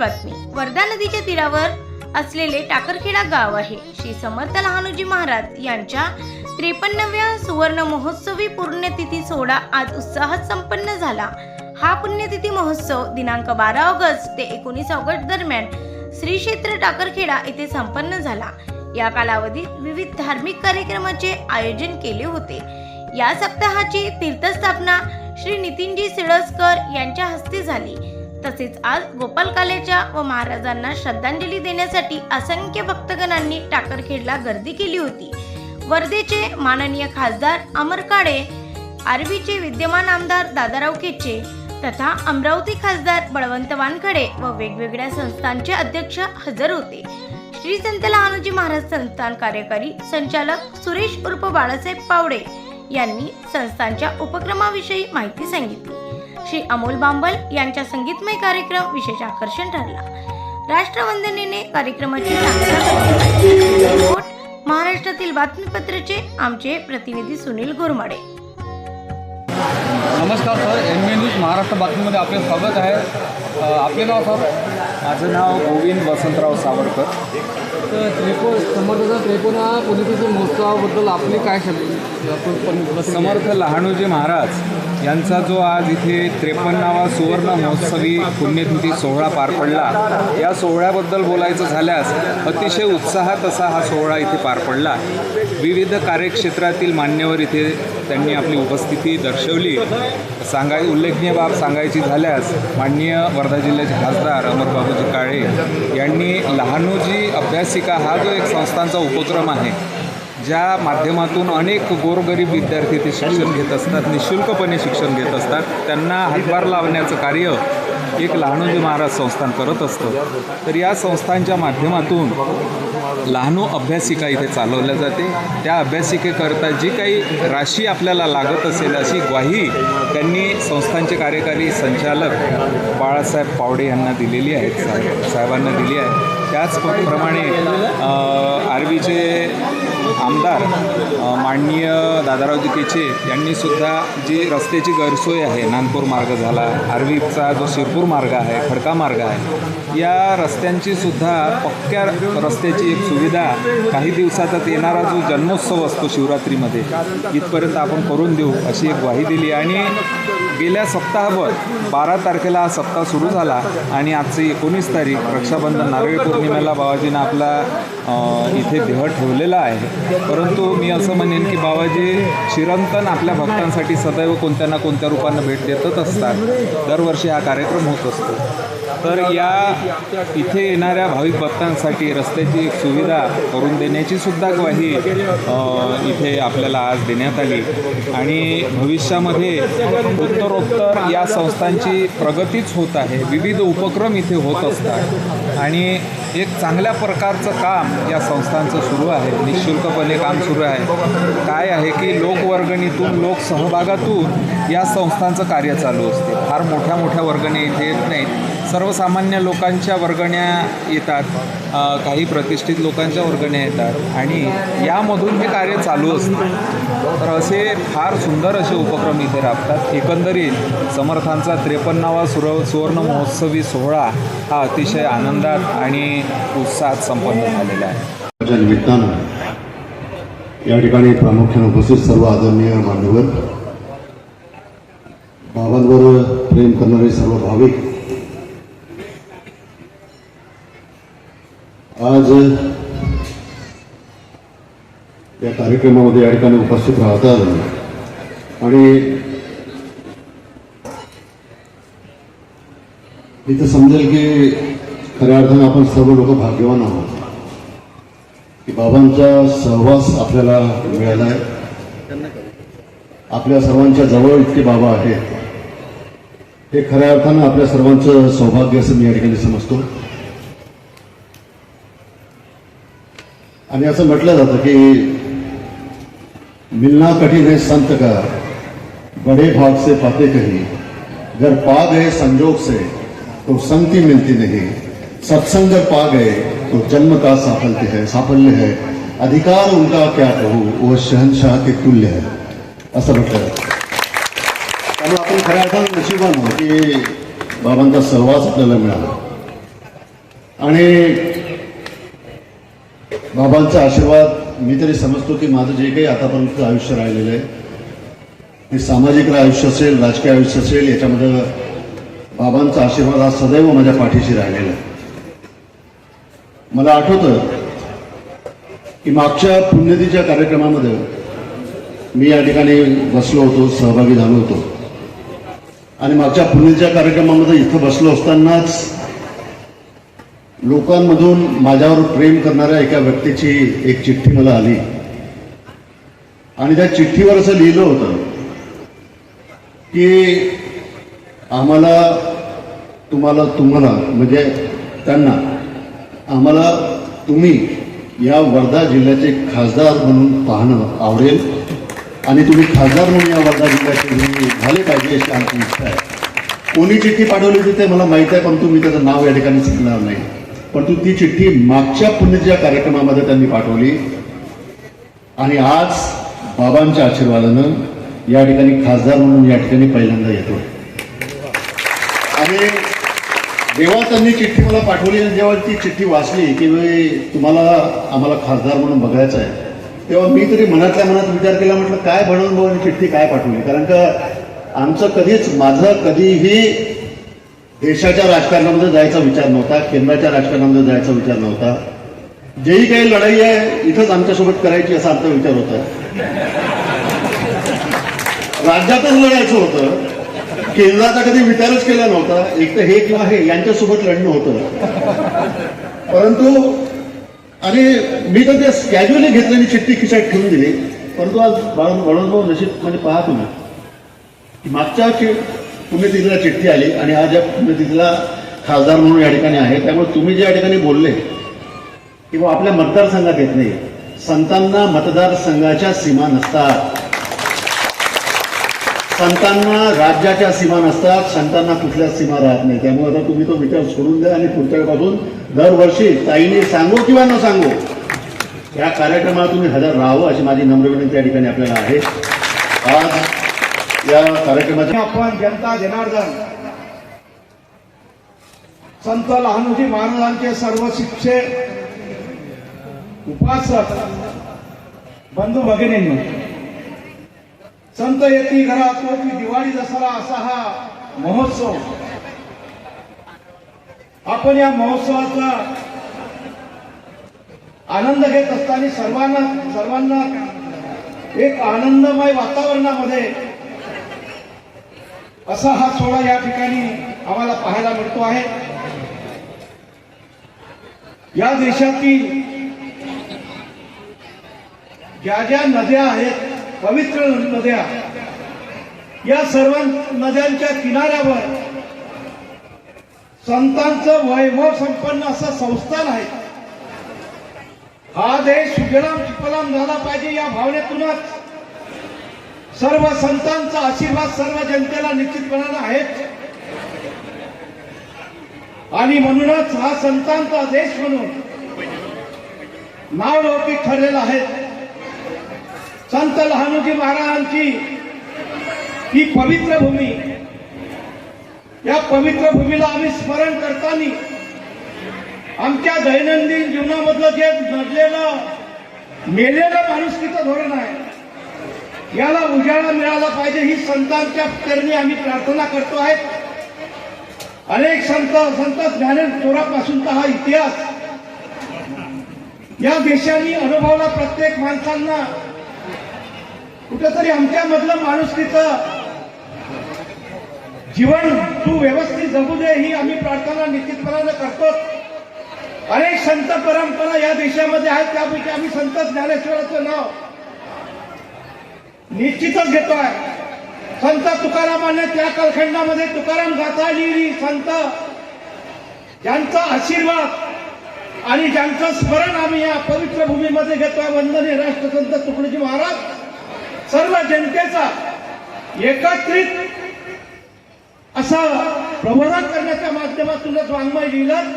Update बातमी. वर्धा नदीच्या तीरावर असलेले टाकरखेडा गाव आहे. श्री समर्थ लहानोजी महाराज यांच्या त्रेपन्नव्या सुवर्ण महोत्सवी पुण्यतिथी सोहळा आज उत्साहात संपन्न झाला. हा पुण्यतिथी महोत्सव दिनांक बारा ऑगस्ट ते एकोणीस ऑगस्ट दरम्यान श्री क्षेत्र टाकरखेडा येथे संपन्न झाला. या कालावधीत विविध धार्मिक कार्यक्रमाचे आयोजन केले होते. या सप्ताहाची तीर्थस्थापना श्री नितीनजी सिळसकर यांच्या हस्ते झाली. तसेच आज गोपाल कालेच्या व महाराजांना श्रद्धांजली देण्यासाठी असंख्य भक्तगणांनी टाकरखेडला गर्दी केली होती. वर्धेचे माननीय खासदार अमर काळे आरबीचे विद्यमान आमदार दादाराव केचे तथा अमरावती खासदार बळवंत वानखडे व वेगवेगळ्या संस्थांचे अध्यक्ष हजर होते. श्री संत लहानोजी महाराज संस्थान कार्यकारी संचालक सुरेश उर्फ बाळासाहेब पावडे यांनी संस्थांच्या उपक्रमाविषयी माहिती सांगितली. श्री अमोल बांबल यांच्या संगीतमय कार्यक्रम विशेष आकर्षण ठरला. राष्ट्रवंदनेने कार्यक्रमाची सांगता केली. रिपोर्ट महाराष्ट्रातील बातमीपत्राचे आमचे प्रतिनिधी सुनील गोरमाडे. नमस्कार sir M B news Maharashtra बातमीमध्ये आपले स्वागत आहे. आपले नाव सर? माझं नाव गोविंद वसंतराव सावरकर. तर त्रेपो समर्थाचा पुण्यतिथी महोत्सवाबद्दल आपली काय शब्द समर्थ लहानोजी महाराज. यांचा जो आज इथे त्रेपन्नावा सुवर्ण महोत्सवी पुण्यतिथी सोहळा पार पडला या सोहळ्याबद्दल बोलायचं झाल्यास अतिशय उत्साहात असा हा सोहळा इथे पार पडला. विविध कार्यक्षेत्रातील मान्यवर इथे त्यांनी आपली उपस्थिती दर्शवली. सांगाय उल्लेखनीय बाब सांगायची झाल्यास माननीय वर्धा जिल्ह्याचे खासदार अमरबाबूजी काळे यांनी लहानोजी अभ्यासिका हा जो एक संस्थांचा उपक्रम आहे ज्या माध्यमातून अनेक गोरगरीब विद्यार्थी ते शिक्षण घेत असतात निशुल्कपणे शिक्षण घेत असतात त्यांना हातभार लावण्याचं कार्य एक लहानोजी महाराज संस्थान करत असतं. तर या संस्थांच्या माध्यमातून लहानू अभ्यासिका इथे चालवल्या जाते. त्या अभ्यासिकेकरता जी काही राशी आपल्याला लागत असेल अशी ग्वाही त्यांनी संस्थांचे कार्यकारी संचालक बाळासाहेब पावडे यांना दिलेली आहे साहेब साहेबांना दिली आहे. त्याचप्रमाणे आरबीचे आमदार माननीय दादाराव दिकेचे यांनीसुद्धा जी रस्त्याची गैरसोय आहे नानपूर मार्ग झाला आर्वीचा जो शिरपूर मार्ग आहे खडका मार्ग आहे या रस्त्यांची सुद्धा पक्क्या रस्त्याची एक सुविधा काही दिवसातच येणारा जो जन्मोत्सव असतो शिवरात्रीमध्ये इथपर्यंत आपण करून देऊ अशी एक ग्वाही दिली. आणि गेल्या सप्ताहभर बारा तारखेला हा सप्ताह सुरू झाला आणि आजची एकोणीस तारीख रक्षाबंधन नारळी पौर्णिमेला बाबाजीनं आपला इथे देह ठेवलेला आहे. परंतु मी असं म्हणेन की बाबाजी चिरंतन आपल्या भक्तांसाठी सदैव कोणत्या ना कोणत्या रूपानं भेट देतच असतात. दरवर्षी हा कार्यक्रम होत असतो. तर या इथे येणाऱ्या भाविक भक्तांसाठी रस्त्याची एक सुविधा करून देण्याची सुद्धा ग्वाही इथे आपल्याला आज देण्यात आली. आणि भविष्यामध्ये उत्तरोत्तर या संस्थांची प्रगतीच होत आहे. विविध उपक्रम इथे होत असतात. आणि एक चांगल्या प्रकारचं काम या संस्थांचं सुरू आहे. निशुल्कपणे काम सुरू आहे. काय आहे की लोकवर्गणीतून लोकसहभागातून या संस्थांचं कार्य चालू असते. फार मोठ्या मोठ्या वर्गणी इथे येत नाहीत. सर्वसामान्य लोकांच्या वर्गण्या येतात काही प्रतिष्ठित लोकांच्या वर्गण्या येतात आणि यामधून हे कार्य चालू असतं. तर असे फार सुंदर असे उपक्रम इथे राबतात. एकंदरीत समर्थांचा त्रेपन्नावा सुर सुवर्ण महोत्सवी सोहळा हा अतिशय आनंदात आणि उत्साहात संपन्न झालेला आहे. निमित्तानं या ठिकाणी प्रामुख्याने उपस्थित सर्व आदरणीय मान्यवर बाबांवर प्रेम करणारे सर्व भाविक आज या कार्यक्रमामध्ये या ठिकाणी उपस्थित राहतात. आणि इथं समजेल की खऱ्या अर्थानं आपण सर्व लोक भाग्यवान आहोत. की बाबांचा सहवास आपल्याला मिळाला आहे आपल्या सर्वांच्या जवळ इतके बाबा आहेत. हे खऱ्या अर्थानं आपल्या सर्वांचं सौभाग्य असं मी या ठिकाणी समजतो. आणि असं म्हटलं जातं की मिलना कठीण है संत का बड़े भाग से पाते कही। अगर पा गए संजोग से तो संगति मिलती नहीं। सत्संग जब पा गए तो जन्म का साफल्य है साफल्य है। अधिकार उनका क्या कहूँ वह शहनशाह के तुल्य है। असं म्हटलं जातं। त्यामुळे आपण खऱ्या अर्थानं नशिबानं की बाबांचा सहवास आपल्याला मिळाला. आणि बाबांचा आशीर्वाद मी तरी समजतो की माझं जे काही आतापर्यंत आयुष्य राहिलेलं आहे ते सामाजिक आयुष्य असेल राजकीय आयुष्य असेल याच्यामध्ये बाबांचा आशीर्वाद हा सदैव माझ्या पाठीशी राहिलेला आहे. मला आठवतं की मागच्या पुण्यतीच्या कार्यक्रमामध्ये मी या ठिकाणी बसलो होतो सहभागी झालो होतो. आणि मागच्या पुण्यतीच्या कार्यक्रमामध्ये इथं बसलो असतानाच लोकांमधून माझ्यावर प्रेम करणाऱ्या एका व्यक्तीची एक चिठ्ठी मला आली. आणि त्या चिठ्ठीवर असं लिहिलं होतं की आम्हाला तुम्हाला तुम्हाला म्हणजे त्यांना आम्हाला तुम्ही या वर्धा जिल्ह्याचे खासदार म्हणून पाहणं आवडेल आणि तुम्ही खासदार म्हणून या वर्धा जिल्ह्याचे तुम्ही झाले पाहिजे अशी आमची इच्छा आहे. कोणी चिठ्ठी पाठवली होती ते मला माहीत आहे परंतु मी त्याचं नाव या ठिकाणी सांगणार नाही. परंतु ती चिठ्ठी मागच्या पुण्याच्या कार्यक्रमामध्ये त्यांनी पाठवली. आणि आज बाबांच्या आशीर्वादानं या ठिकाणी खासदार म्हणून या ठिकाणी पहिल्यांदा येतो आणि जेव्हा त्यांनी चिठ्ठी मला पाठवली आणि जेव्हा ती चिठ्ठी वाचली की तुम्हाला आम्हाला खासदार म्हणून बघायचं आहे तेव्हा मी तरी मनातल्या मनात विचार केला म्हटलं काय बनवून बघून चिठ्ठी काय पाठवली? कारण का आमचं कधीच माझं कधीही देशाच्या राजकारणामध्ये जायचा विचार नव्हता केंद्राच्या राजकारणामध्ये जायचा विचार नव्हता. जेही काही लढाई आहे इथंच आमच्यासोबत करायची असा आमचा विचार होता. राज्यातच लढायचं होतं. केंद्राचा कधी विचारच केला नव्हता. एक तर हे किंवा हे यांच्यासोबत लढणं होतं. परंतु आणि मी तर ते कॅज्युअली घेतलेली चिठ्ठी खिशात ठेवून दिली. परंतु आज वळणभाऊ नशीब म्हणजे पाहतो ना मागच्या पुण्यतिथीला चिठ्ठी आली आणि आज या पुण्यतिथीला खासदार म्हणून या ठिकाणी आहे. त्यामुळे तुम्ही ज्या ठिकाणी बोलले किंवा आपल्या मतदारसंघात येत नाही संतांना मतदारसंघाच्या सीमा नसतात. संतांना राज्याच्या सीमा नसतात संतांना कुठल्याच सीमा राहत नाही. त्यामुळे आता तुम्ही तो विचार सोडून द्या आणि पुढच्या पासून दरवर्षी ताईने सांगू किंवा न सांगू या कार्यक्रमात तुम्ही हजर राहावं अशी माझी नम्र विनंती या ठिकाणी आपल्याला आहे. या कार्यक्रमाच्या आपण जनता जनार्दन संत लहानोजी महाराजांचे सर्व शिक्षे उपासक बंधू भगिनींनी संत येती घरात की दिवाळी दसरा असा हा महोत्सव. आपण या महोत्सवाचा आनंद घेत असताना सर्वांना सर्वांना एक आनंदमय वातावरणामध्ये असा हा सोहळा या ठिकाणी आम्हाला पाहायला मिळतो आहे. या देशातील ज्या ज्या नद्या आहेत पवित्र नद्या या सर्व नद्यांच्या किनाऱ्यावर संतांचं वैभव संपन्न असं संस्थान आहे. हा देश सुजलाम सुफलाम झाला पाहिजे या भावनेतूनच सर्व संतांचा आशीर्वाद सर्व जनतेला निश्चितपणानं आहेच. आणि म्हणूनच हा संतांचा देश म्हणून नाव लौकिक ठरलेला आहे. संत लहानोजी महाराजांची ही पवित्र भूमी. या पवित्र भूमीला आम्ही स्मरण करताना आमच्या दैनंदिन जीवनामधलं जे नडलेलं मेलेलं माणुसकीचं धोरण आहे. याला उजाळा मिळाला पाहिजे ही संतांच्या चरणी आम्ही प्रार्थना करतो आहे. अनेक संत संत ज्ञानेश्वरापासूनचा हा इतिहास. या देशाने अनुभवला प्रत्येक माणसांना. कुठेतरी आमच्या मधलं माणुसकीचं जीवन तू व्यवस्थित जगू दे ही आम्ही प्रार्थना निश्चितपणानं करतो. अनेक संत परंपरा या देशामध्ये आहेत त्यापैकी आम्ही संत ज्ञानेश्वराचं नाव निश्चितच घेतोय. संत तुकारामाने त्या कालखंडामध्ये तुकाराम गाथा लिहिली संत. ज्यांचा आशीर्वाद आणि ज्यांचं स्मरण आम्ही या पवित्र भूमीमध्ये घेतोय वंदने राष्ट्रसंत तुकडोजी महाराज सर्व जनतेचा एकत्रित असा प्रबोधन करण्याच्या माध्यमातूनच वाङ्मय लिहिलं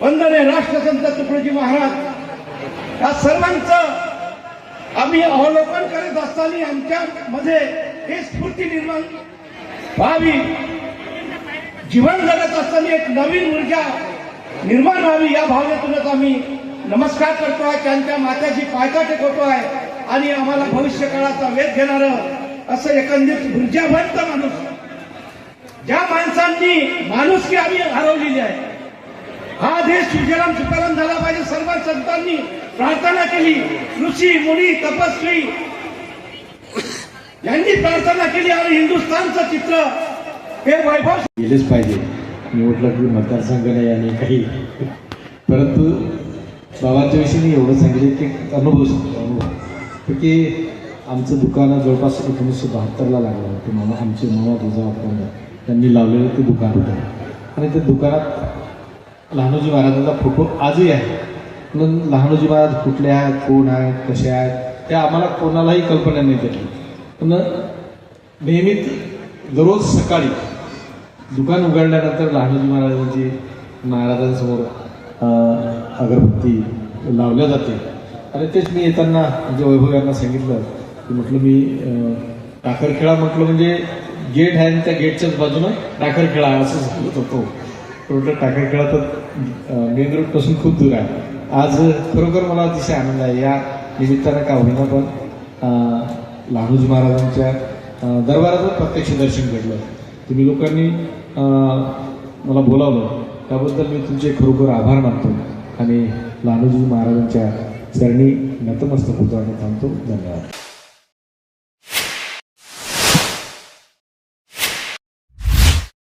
वंदने राष्ट्रसंत तुकडोजी महाराज या सर्वांचं आम्ही अवलोकन करत असताना आमच्या मध्ये हे स्फूर्ती निर्माण व्हावी. जीवन जगत असताना एक नवीन ऊर्जा निर्माण व्हावी या भावनेतूनच आम्ही नमस्कार करतो आहे त्यांच्या मात्याची टेकवतो आहे आणि आम्हाला भविष्य काळाचा वेध घेणारं असं एकंदरीत ऊर्जावंत माणूस. ज्या माणसांनी माणुसकी आम्ही हरवलेली आहे हा देश सुजलाम सुफलाम झाला पाहिजे. सर्व संतांनी प्रार्थना केली. ऋषी मुनी तपस्वी यांनी प्रार्थना केली आणि हिंदुस्थानचं चित्र हे वैभव गेलेच पाहिजे. मी म्हटलं की मतदारसंघ नाही आणि काही. परंतु बाबांच्या विषयी मी एवढं सांगितलं की अनुभव सांगतो. अनुभव. की आमचं दुकान जवळपास एकोणीसशे बहात्तरला लागलं होतं. मामा आमचे मामा तुझा त्यांनी लावलेलं ते दुकान होतं. आणि त्या दुकानात लहानोजी महाराजांचा फोटो आजही आहे. म्हणून लहानोजी महाराज कुठले आहेत कोण आहेत कसे आहेत त्या आम्हाला कोणालाही कल्पना नाही त्याची पण नेहमीच दररोज सकाळी दुकान उघडल्यानंतर लहानोजी महाराजांची महाराजांसमोर अगरबत्ती लावल्या जाते. आणि तेच मी येताना म्हणजे वैभव यांना सांगितलं की म्हटलं मी टाकरखेळा म्हटलं म्हणजे गेट आहे आणि त्या गेटच्याच बाजूनं टाकरखेळा असं सांगत होतो. म्हटलं टाकरखेळा तर मेन रोडपासून खूप दूर आहे. आज खरोखर मला अतिशय आनंद आहे. या निमित्तानं का होईना पण लहानूजी महाराजांच्या दरबाराचं प्रत्यक्ष दर्शन घडलं. तुम्ही लोकांनी मला बोलावलं. त्याबद्दल मी तुमचे खरोखर आभार मानतो आणि लहानूजी महाराजांच्या चरणी नतमस्तक होतो आणि थांबतो. धन्यवाद.